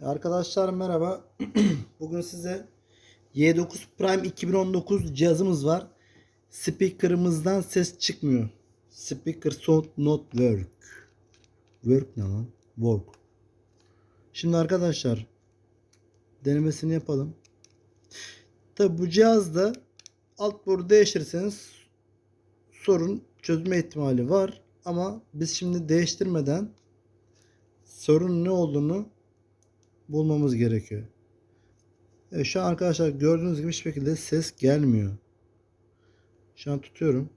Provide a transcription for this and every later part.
Arkadaşlar merhaba. Bugün size Y9 Prime 2019 cihazımız var. Speaker'ımızdan ses çıkmıyor. Speaker sound not work. Work ne lan? Work. Şimdi arkadaşlar denemesini yapalım. Tabi bu cihazda alt boru değiştirirseniz sorun çözme ihtimali var. Ama biz şimdi değiştirmeden sorun ne olduğunu bulmamız gerekiyor. Evet, şu an arkadaşlar gördüğünüz gibi hiçbir şekilde ses gelmiyor. Şu an tutuyorum.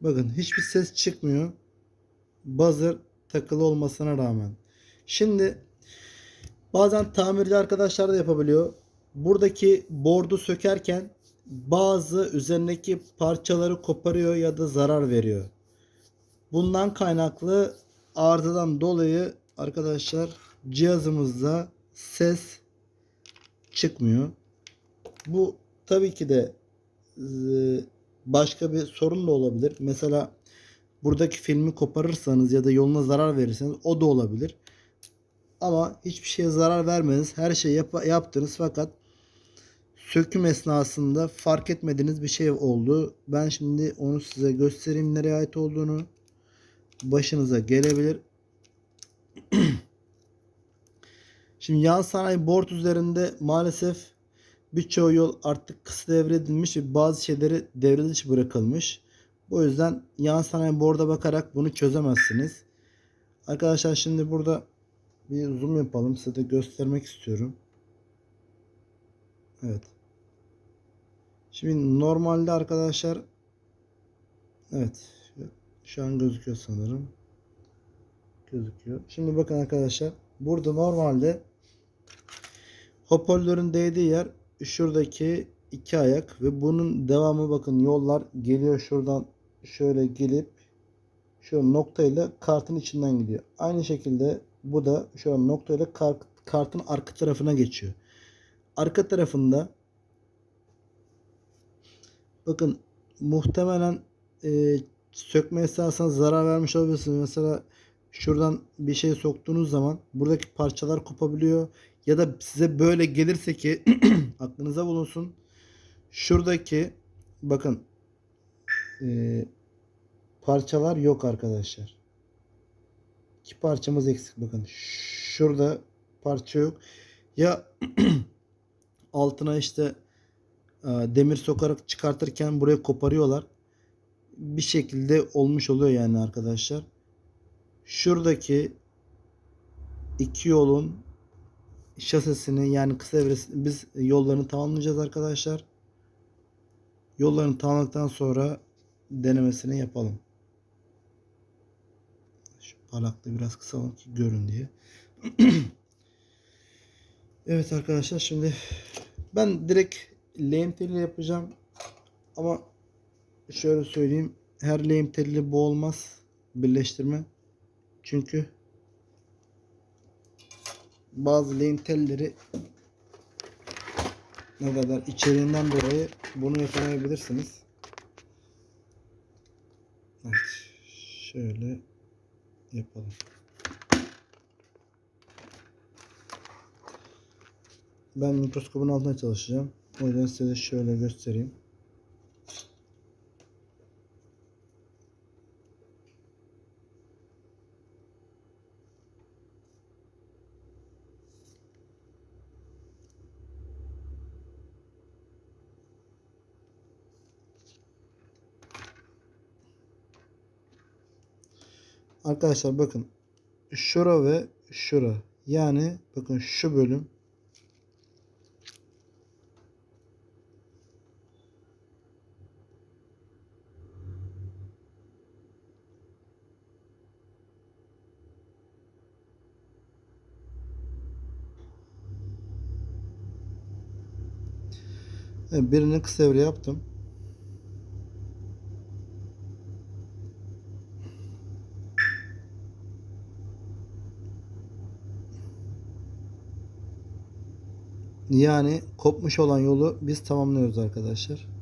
Bakın hiçbir ses çıkmıyor. Buzzer takılı olmasına rağmen. Şimdi bazen tamirci arkadaşlar da yapabiliyor. Buradaki board'u sökerken bazı üzerindeki parçaları koparıyor ya da zarar veriyor. Bundan kaynaklı arızadan dolayı arkadaşlar cihazımızda ses çıkmıyor. Bu tabii ki de e, başka bir sorun da olabilir. Mesela buradaki filmi koparırsanız ya da yoluna zarar verirseniz o da olabilir. Ama hiçbir şeye zarar vermeniz, her şeyi yap- yaptınız fakat söküm esnasında fark etmediğiniz bir şey oldu. Ben şimdi onu size göstereyim nereye ait olduğunu. Başınıza gelebilir. Şimdi yan sanayi üzerinde maalesef birçoğu yol artık kısa devredilmiş ve bazı şeyleri devre dışı bırakılmış. Bu yüzden yan sanayi bakarak bunu çözemezsiniz. Arkadaşlar şimdi burada bir zoom yapalım. Size de göstermek istiyorum. Evet. Şimdi normalde arkadaşlar evet şu an gözüküyor sanırım. Gözüküyor. Şimdi bakın arkadaşlar burada normalde hoparlörün değdiği yer şuradaki iki ayak ve bunun devamı bakın yollar geliyor şuradan şöyle gelip şu noktayla kartın içinden gidiyor. Aynı şekilde bu da an noktayla kart, kartın arka tarafına geçiyor. Arka tarafında bakın muhtemelen e, sökme esnasında zarar vermiş olabilirsiniz. Mesela şuradan bir şey soktuğunuz zaman buradaki parçalar kopabiliyor. Ya da size böyle gelirse ki aklınıza bulunsun. Şuradaki bakın e, parçalar yok arkadaşlar. İki parçamız eksik bakın. Şurada parça yok. Ya altına işte e, demir sokarak çıkartırken buraya koparıyorlar. Bir şekilde olmuş oluyor yani arkadaşlar. Şuradaki iki yolun şasisini yani kısa evresini biz yollarını tamamlayacağız arkadaşlar. Yollarını tamamladıktan sonra denemesini yapalım. Şu parlaklığı biraz kısalım ki görün diye. evet arkadaşlar şimdi ben direkt lehim teliyle yapacağım. Ama şöyle söyleyeyim. Her lehim teliyle bu olmaz. Birleştirme. Çünkü bazı lehim telleri ne kadar içeriğinden dolayı bunu yapamayabilirsiniz. Evet. Şöyle yapalım. Ben mikroskopun altına çalışacağım. O yüzden size şöyle göstereyim. Arkadaşlar bakın. Şura ve şura. Yani bakın şu bölüm. Birini kısa evre yaptım. Yani kopmuş olan yolu biz tamamlıyoruz arkadaşlar.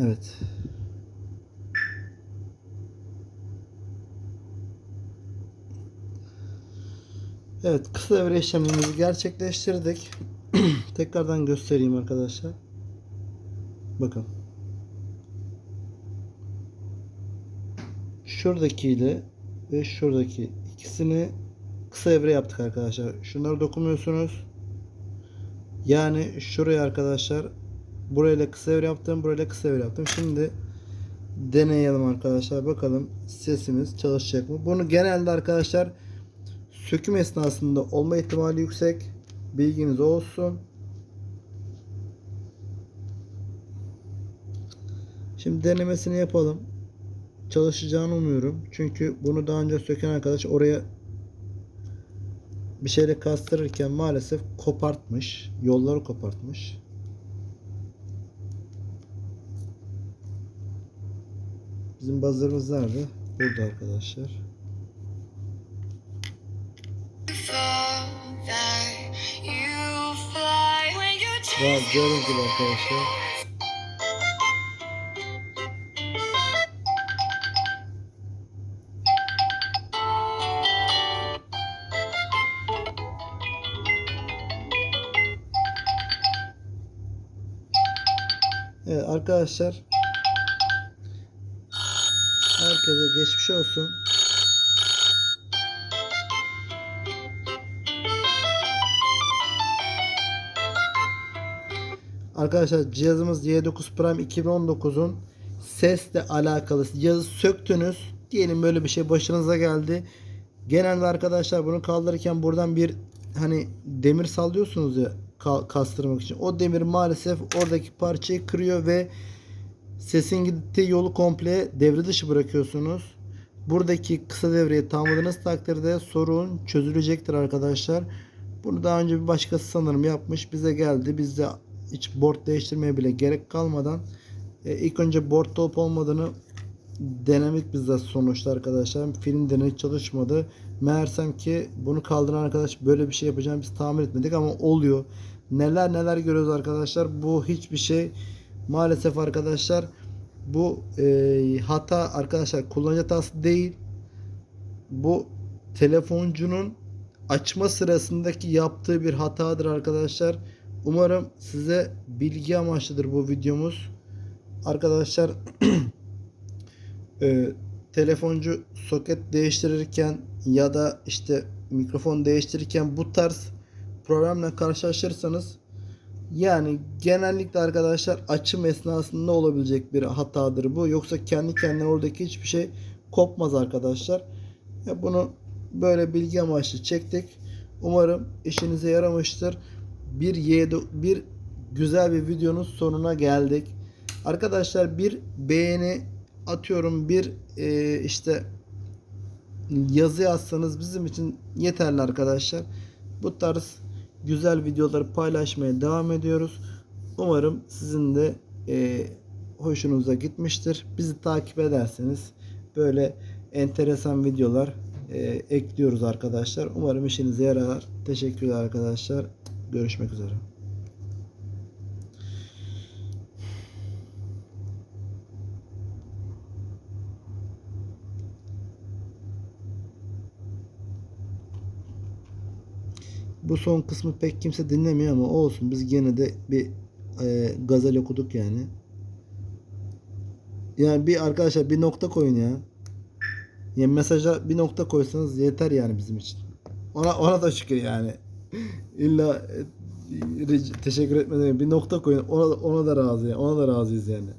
Evet. Evet kısa devre işlemimizi gerçekleştirdik. Tekrardan göstereyim arkadaşlar. Bakın. Şuradakiyle ve şuradaki ikisini kısa devre yaptık arkadaşlar. Şunları dokunmuyorsunuz. Yani şuraya arkadaşlar burayla kısa devre yaptım, burayla kısa devre yaptım. Şimdi deneyelim arkadaşlar. Bakalım sesimiz çalışacak mı? Bunu genelde arkadaşlar söküm esnasında olma ihtimali yüksek. Bilginiz olsun. Şimdi denemesini yapalım. Çalışacağını umuyorum. Çünkü bunu daha önce söken arkadaş oraya bir şeyle kastırırken maalesef kopartmış. Yolları kopartmış. Bizim buzzer'ımız nerede? Burada arkadaşlar. gördüğünüz gibi arkadaşlar. Evet arkadaşlar. Herkese geçmiş olsun. Arkadaşlar cihazımız Y9 Prime 2019'un sesle alakalı cihazı söktünüz. Diyelim böyle bir şey başınıza geldi. Genelde arkadaşlar bunu kaldırırken buradan bir hani demir sallıyorsunuz ya ka- kastırmak için. O demir maalesef oradaki parçayı kırıyor ve sesin gittiği yolu komple devre dışı bırakıyorsunuz. Buradaki kısa devreyi tamamladığınız takdirde sorun çözülecektir arkadaşlar. Bunu daha önce bir başkası sanırım yapmış. Bize geldi. Biz de hiç board değiştirmeye bile gerek kalmadan e, ilk önce boardta olup olmadığını denemek bizzat sonuçta arkadaşlar. Film deney çalışmadı. Meğersem ki bunu kaldıran arkadaş böyle bir şey yapacağını biz tahmin etmedik ama oluyor. Neler neler görüyoruz arkadaşlar. Bu hiçbir şey maalesef arkadaşlar bu e, hata arkadaşlar kullanıcı hatası değil. Bu telefoncunun açma sırasındaki yaptığı bir hatadır arkadaşlar. Umarım size bilgi amaçlıdır bu videomuz. Arkadaşlar e, telefoncu soket değiştirirken ya da işte mikrofon değiştirirken bu tarz problemle karşılaşırsanız yani genellikle arkadaşlar açım esnasında olabilecek bir hatadır bu. Yoksa kendi kendine oradaki hiçbir şey kopmaz arkadaşlar. Ya bunu böyle bilgi amaçlı çektik. Umarım işinize yaramıştır. Bir Y bir güzel bir videonun sonuna geldik. Arkadaşlar bir beğeni atıyorum bir e, işte yazı yazsanız bizim için yeterli arkadaşlar. Bu tarz güzel videoları paylaşmaya devam ediyoruz. Umarım sizin de e, hoşunuza gitmiştir. Bizi takip ederseniz böyle enteresan videolar e, ekliyoruz arkadaşlar. Umarım işinize yarar. Teşekkürler arkadaşlar. Görüşmek üzere. Bu son kısmı pek kimse dinlemiyor ama olsun. Biz gene de bir e, gazel okuduk yani. Yani bir arkadaşlar bir nokta koyun ya. Yani mesaja bir nokta koysanız yeter yani bizim için. Ona ona da şükür yani. İlla e, teşekkür etmeden bir nokta koyun. Ona, ona da razı. Ona da razıyız yani.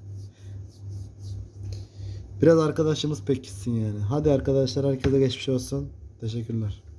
Biraz arkadaşımız pek gitsin yani. Hadi arkadaşlar herkese geçmiş olsun. Teşekkürler.